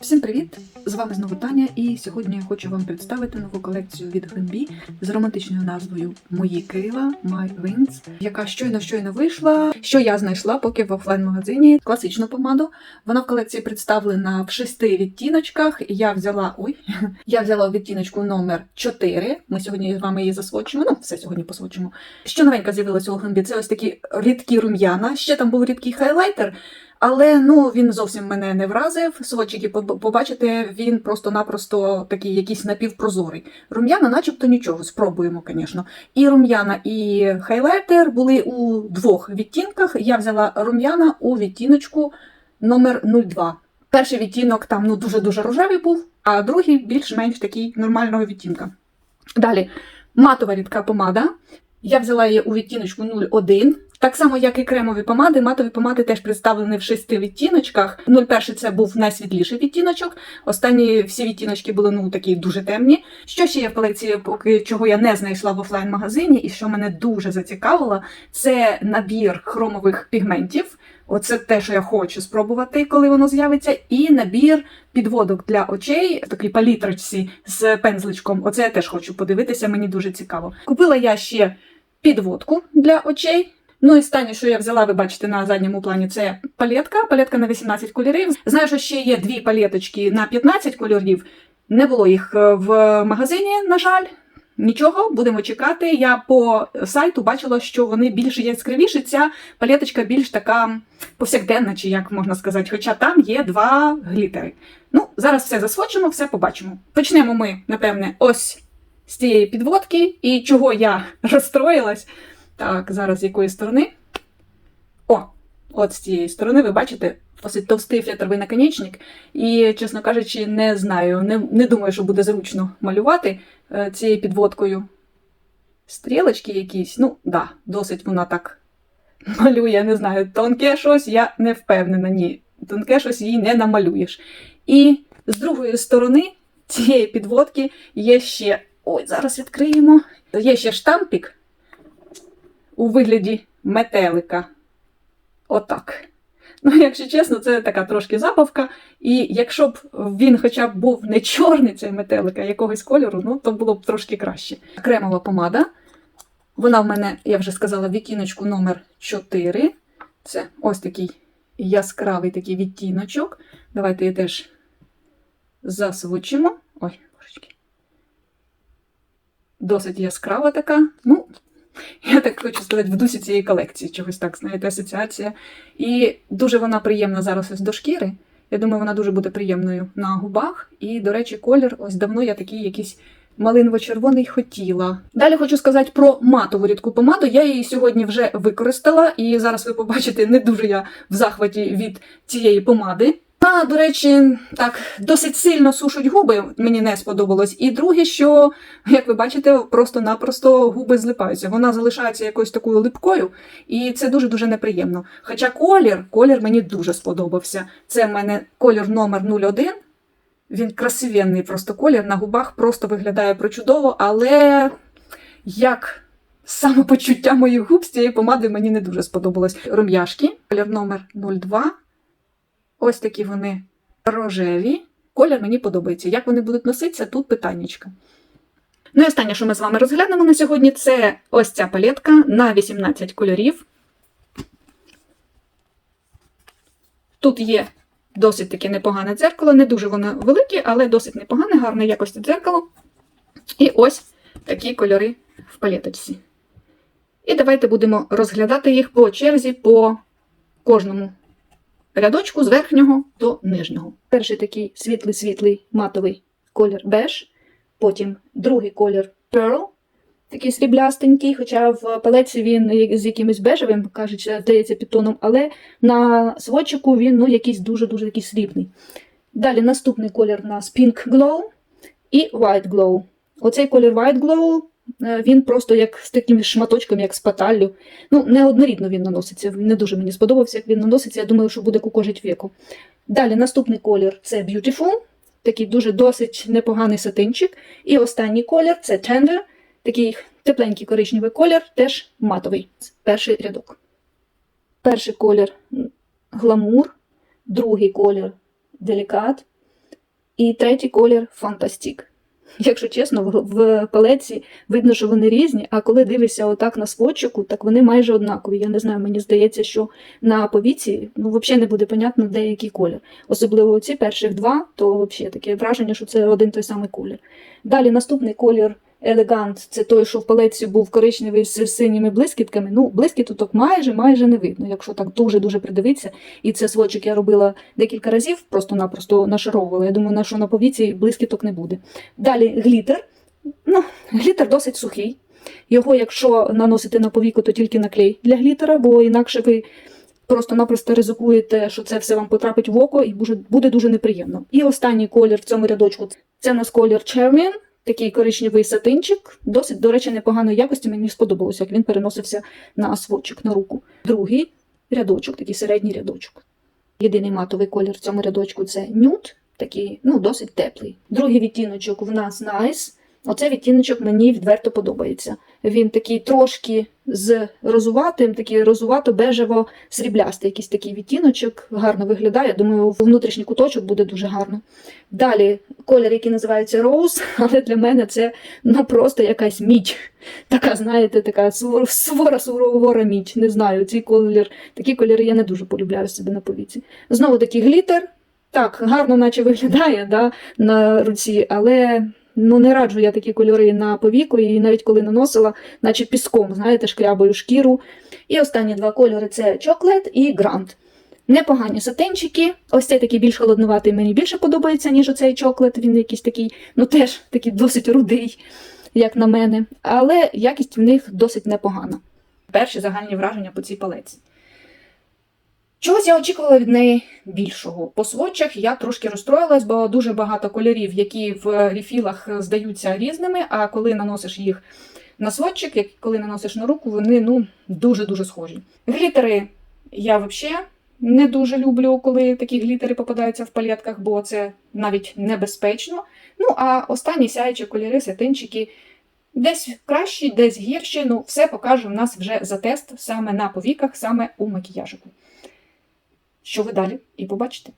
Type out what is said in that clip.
Всім привіт! З вами знову Таня, і сьогодні я хочу вам представити нову колекцію від Гленбі з романтичною назвою Мої крила My Wings, яка щойно щойно вийшла. Що я знайшла поки в офлайн-магазині класичну помаду. Вона в колекції представлена в шести відтіночках. Я взяла ой, я взяла відтіночку номер 4. Ми сьогодні з вами її засвочимо. Ну, все сьогодні посвочимо. Що новенька з'явилася у Гленбі? Це ось такі рідкі рум'яна. Ще там був рідкий хайлайтер. Але ну він зовсім мене не вразив. Сводчики поб- побачите, він просто-напросто такий якийсь напівпрозорий. Рум'яна, начебто нічого, спробуємо, звісно. І рум'яна, і хайлайтер були у двох відтінках. Я взяла рум'яна у відтіночку номер 02. Перший відтінок там ну дуже-дуже рожевий був, а другий більш-менш такий нормального відтінка. Далі матова рідка помада. Я взяла її у відтіночку 01. Так само, як і кремові помади, матові помади теж представлені в шести відтіночках. 01 це був найсвітліший відтіночок. Останні всі відтіночки були ну такі дуже темні. Що ще є в колекції, поки чого я не знайшла в офлайн-магазині, і що мене дуже зацікавило, це набір хромових пігментів. Оце те, що я хочу спробувати, коли воно з'явиться, і набір підводок для очей, такій палітрочці з пензличком. Оце я теж хочу подивитися, мені дуже цікаво. Купила я ще підводку для очей. Ну і останнє, що я взяла, ви бачите на задньому плані, це палетка. Палетка на 18 кольорів. Знаю, що ще є дві палеточки на 15 кольорів. Не було їх е, в магазині, на жаль. Нічого, будемо чекати. Я по сайту бачила, що вони більш яскравіші. Ця палеточка більш така повсякденна, чи як можна сказати, хоча там є два глітери. Ну, зараз все засвочимо, все побачимо. Почнемо ми, напевне, ось з цієї підводки, і чого я розстроїлась. Так, зараз з якої сторони? О, от з цієї сторони, ви бачите, досить товстий фетровий наконечник. І, чесно кажучи, не знаю, не, не думаю, що буде зручно малювати е, цією підводкою. Стрілочки якісь, ну, да, досить вона так малює, не знаю, тонке щось, я не впевнена, ні. Тонке щось їй не намалюєш. І з другої сторони цієї підводки є ще. Ой, зараз відкриємо. Є ще штампік у вигляді метелика. Отак. Ну, якщо чесно, це така трошки забавка. І якщо б він хоча б був не чорний, цей метелик, а якогось кольору, ну, то було б трошки краще. Кремова помада. Вона в мене, я вже сказала, відтіночку номер 4. Це ось такий яскравий такий відтіночок. Давайте її теж засвучимо. Ой, божечки. Досить яскрава така. Ну, я так хочу сказати, в дусі цієї колекції, чогось так, знаєте, асоціація. І дуже вона приємна зараз ось до шкіри. Я думаю, вона дуже буде приємною на губах. І, до речі, колір, ось давно я такий якийсь малиново-червоний хотіла. Далі хочу сказати про матову рідку помаду. Я її сьогодні вже використала, і зараз ви побачите, не дуже я в захваті від цієї помади. А, до речі, так, досить сильно сушуть губи, мені не сподобалось. І друге, що, як ви бачите, просто-напросто губи злипаються. Вона залишається якоюсь такою липкою, і це дуже-дуже неприємно. Хоча колір, колір мені дуже сподобався. Це в мене колір номер 01. Він красивенний просто колір, на губах просто виглядає прочудово, але як самопочуття моїх губ з цієї помади мені не дуже сподобалось. Рум'яшки, колір номер 02. Ось такі вони рожеві. Колір мені подобається. Як вони будуть носитися, тут питаннячка. Ну і останнє, що ми з вами розглянемо на сьогодні, це ось ця палетка на 18 кольорів. Тут є досить таке непогане дзеркало, не дуже воно велике, але досить непогане, гарне якості дзеркало. І ось такі кольори в палеточці. І давайте будемо розглядати їх по черзі по кожному рядочку з верхнього до нижнього. Перший такий світлий-світлий матовий колір беж, потім другий колір pearl, такий сріблястенький, хоча в палеці він з якимось бежевим, кажуть, здається, підтоном, але на сводчику він ну, якийсь дуже-дуже такий срібний. Далі наступний колір у нас Pink Glow і White Glow. Оцей колір White Glow, він просто як з таким шматочком, як з паталлю. Ну, неоднорідно він наноситься. Не дуже мені сподобався, як він наноситься. Я думаю, що буде кукожить віку. Далі наступний колір це Beautiful, такий дуже досить непоганий сатинчик. І останній колір це Tender, такий тепленький коричневий колір, теж матовий. Перший рядок. Перший колір гламур, другий колір Делікат. І третій колір Фантастік. Якщо чесно, в, палеці видно, що вони різні, а коли дивишся отак на сводчику, так вони майже однакові. Я не знаю, мені здається, що на повіці ну, взагалі не буде понятно, де який колір. Особливо ці перших два, то взагалі таке враження, що це один той самий колір. Далі наступний колір Елегант це той, що в палеці був коричневий з синіми блискітками. Ну, блискіток майже майже не видно, якщо так дуже-дуже придивитися. І це сводчик я робила декілька разів, просто-напросто нашаровувала. Я думаю, на що на повіці блискіток не буде. Далі глітер. Ну, глітер досить сухий. Його, якщо наносити на повіку, то тільки на клей для глітера, бо інакше ви просто-напросто ризикуєте, що це все вам потрапить в око і буде- дуже неприємно. І останній колір в цьому рядочку це у нас колір Chermin, такий коричневий сатинчик, досить, до речі, непоганої якості. Мені сподобалося, як він переносився на сводчик, на руку. Другий рядочок, такий середній рядочок. Єдиний матовий колір в цьому рядочку це нюд, такий, ну, досить теплий. Другий відтіночок в нас Nice. Оцей відтіночок мені відверто подобається. Він такий трошки з розуватим, такий розувато-бежево сріблястий якийсь такий відтіночок, гарно виглядає. Думаю, внутрішній куточок буде дуже гарно. Далі колір, який називається Rose, але для мене це ну просто якась мідь. Така, знаєте, така свора сувора мідь. Не знаю, цей колір, такі кольори я не дуже полюбляю себе на повіці. Знову такий глітер. Так, гарно, наче виглядає да, на руці, але ну не раджу я такі кольори на повіку, і навіть коли наносила, наче піском, знаєте, шкрябою шкіру. І останні два кольори це Chocolate і Grand. Непогані сатинчики. Ось цей такий більш холоднуватий мені більше подобається, ніж оцей чоклет. Він якийсь такий, ну теж такий досить рудий, як на мене. Але якість в них досить непогана. Перші загальні враження по цій палеці. Чогось я очікувала від неї більшого. По сводчах я трошки розстроїлась, бо дуже багато кольорів, які в рефілах здаються різними, а коли наносиш їх на сводчик, як коли наносиш на руку, вони ну, дуже-дуже схожі. Глітери я взагалі не дуже люблю, коли такі глітери попадаються в палетках, бо це навіть небезпечно. Ну, а останні сяючі кольори, сатинчики десь кращі, десь гірші. Ну, все покаже в нас вже за тест саме на повіках, саме у макіяжику що ви далі і побачите.